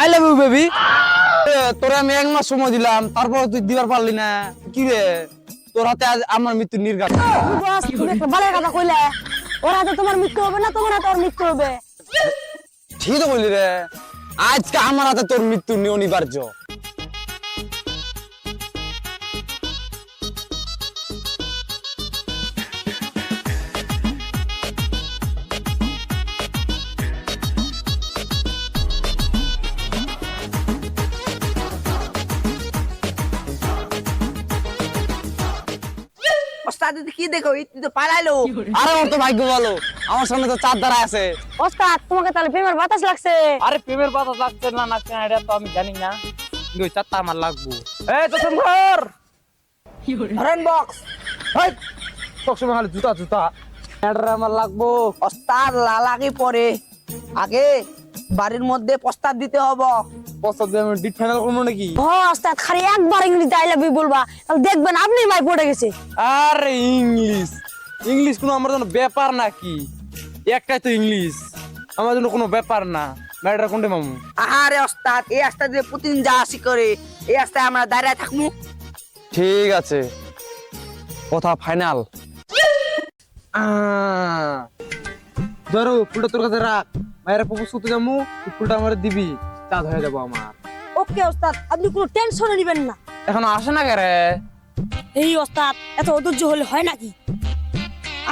I love you, baby. তোরে আমি এক মাস সময় দিলাম তারপর তুই দিবার পারলি না। কি রে? তোর হাতে আজ আমার মৃত্যু নির্ঘাত। বালের কথা কইলে ওর হাতে তোমার মৃত্যু হবে না তোমার হাতে ওর মৃত্যু হবে ঠিক তো বললি রে। আজকে আমার হাতে তোর মৃত্যু অনিবার্য। কি দেখো এই তুই তো পালাইলো আরে আমার তো ভাগ্য ভালো। আমার সামনে তো চার দ্বারা আছে। ওস্তাদ তোমাকে তাহলে প্রেমের বাতাস লাগছে। আরে প্রেমের কথা লাগছে না লাগছে না এটা তো আমি জানি না। কিন্তু ওই চারটা আমার লাগবো। এই তো সুন্দর! বক্স সবসময় খালি জুতা জুতা। এটা আমার লাগবো। ওস্তাদ লালাকে পরে আগে বাড়ির মধ্যে প্রস্তাব দিতে হবে। প্রস্তাব দিয়ে আমি ডিট ফাইনাল করব নাকি? ও ওস্তাদ খালি একবার ইংরেজিতে আই লাভ ইউ বলবা। তাহলে দেখবেন আপনি মাই পড়ে গেছে। আরে ইংলিশ ইংলিশ কোনো আমার জন্য ব্যাপার নাকি? একটাই তো ইংলিশ আমার জন্য কোনো ব্যাপার না। ম্যাটার কোনটা মামু? আরে ওস্তাদ এই রাস্তা দিয়ে প্রতিদিন যা আসি করে এই রাস্তায় আমরা দাঁড়ায় থাকব ঠিক আছে। কথা ফাইনাল ধরো ফুলটা তোর কাছে রাখ। মায়ের প্রপোজ করতে যাব ফুলটা আমার দিবি। চাঁদ হয়ে যাব আমার। ওকে ওস্তাদ আপনি কোনো টেনশন নেবেন না। এখন আসে না কে রে? এই ওস্তাদ এত অধৈর্য হলে হয় নাকি?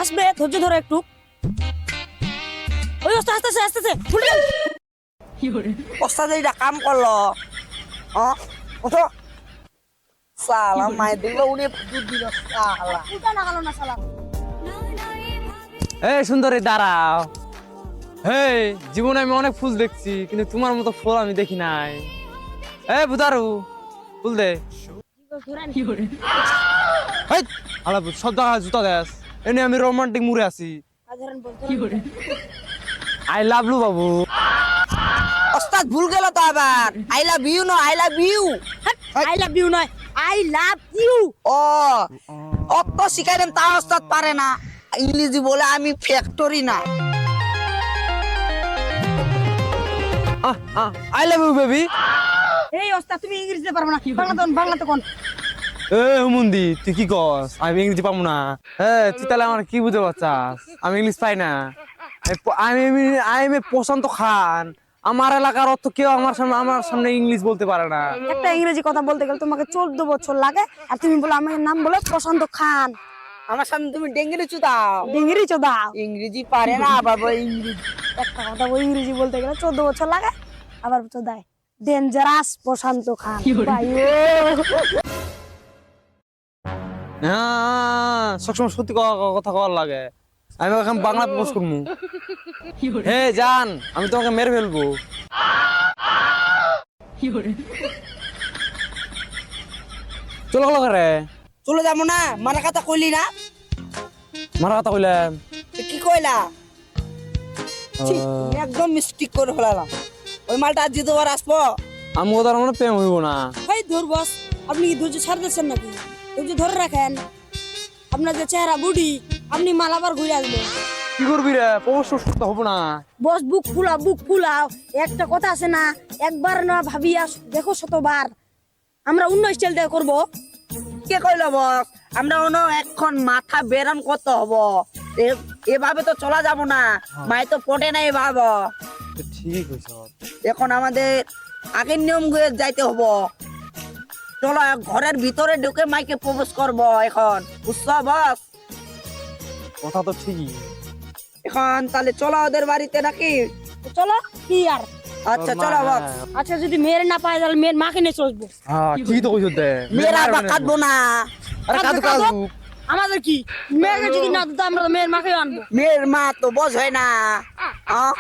আসবে ধৈর্য ধরো একটু। ওই ওস্তাদ আসতেছে আসতেছে। ফুলে ওস্তাদ এটা কাম করল। ওঠো। সালা মায়ের দেখল উনি দুধ দিল সালা উল্টা লাগালো না শালা এই সুন্দরী দাঁড়াও। হেই জীবনে আমি অনেক ফুল দেখছি কিন্তু তোমার মতো ফুল আমি দেখি নাই। এ বুদারু ফুল দে। হেই, আলা সব জায়গায় জুতা দেস। এনে আমি রোমান্টিক মুড়ে আছি। আই লাভ লু বাবু। ওস্তাদ ভুল গেল তো আবার। I love you no I love you I love you নয় আই লাভ ইউ ও অত শিখাইলাম তা ওস্তাদ পারে না। ইংরেজি বলে আমি ফ্যাক্টরি না। আই লাভ ইউ বেবি এই ওস্তাদ তুমি ইংরেজিতে পারবে না। বাংলা তখন বাংলা তখন এ হুমুন্দি তুই কি কস? আমি ইংরেজি পাবো না। হ্যাঁ তুই তাহলে আমার কি বুঝতে পারছাস? আমি ইংলিশ পাই না। আমি আই এম এ প্রশান্ত খান। আমার এলাকার অর্থ কেউ আমার সামনে আমার সামনে ইংলিশ বলতে পারে না। একটা ইংরেজি কথা বলতে গেলে তোমাকে চোদ্দ বছর লাগে আর তুমি বলো আমার নাম বলে প্রশান্ত খান। আমার সামনে তুমি ডেঙ্গি চুদাও ডিঙ্গিরি চোদাও ইংরেজি পারে না আবার বলে ইংরেজি। একটা কথা ওই ইংরেজি বলতে গেলে চোদ্দ বছর লাগে আবার চোদায় ডেঞ্জারাস প্রশান্ত খান। হ্যাঁ সবসময় সত্যি কথা কওয়ার লাগে। আমি এখন বাংলা পোস্ট করব। হে জান আমি তোমাকে মেরে ফেলব। চলো রে চলে যাব না মানে কথা কইলি না? মারা কথা কইলাম তো কি কইলা? একদম মিস্টেক করে ফেলালাম। ওই মালটা আজ দ্বিতীয়বার আসব। আমি কথা মানে প্রেম হইব না। ভাই ধর বস আপনি কি ধৈর্য ছাড় দিচ্ছেন নাকি? ধৈর্য ধরে রাখেন। আপনার যে চেহারা বুড়ি আপনি মাল আবার ঘুরে আসবে কি করবি রে? অবশ্য সুস্থ হব না। বস বুক ফুলাও বুক ফুলাও। একটা কথা আছে না একবার না ভাবিয়া দেখো শতবার। আমরা অন্য স্টাইল দিয়ে করব। কে কইল বস আমরা অন্য এখন মাথা বেরাম করতে হব। এ- এভাবে তো চলা যাব না। মাই তো পটে নাই ভাব। ঠিক এখন আমাদের আগের নিয়মগুলো যাইতে হব। চলো ঘরের ভিতরে ঢুকে মাইকে প্রবেশ করব এখন। বুঝছ বস? কথা তো ঠিকই। এখন তাহলে চলো ওদের বাড়িতে নাকি? চলো কি আর? আচ্ছা চলো বস আচ্ছা যদি মেয়ের না পায় তাহলে মেয়ের মাকে নিয়ে চলবো। হ্যাঁ ঠিক তো কইছ দে মেয়েরা বা কাঁদবো না। আরে কাদু কাঁদো, আমাদের কি? মেয়েকে যদি না দিত আমরা মেয়ের মাকে আনব। মেয়ের মা তো বস হয় না? হ্যাঁ।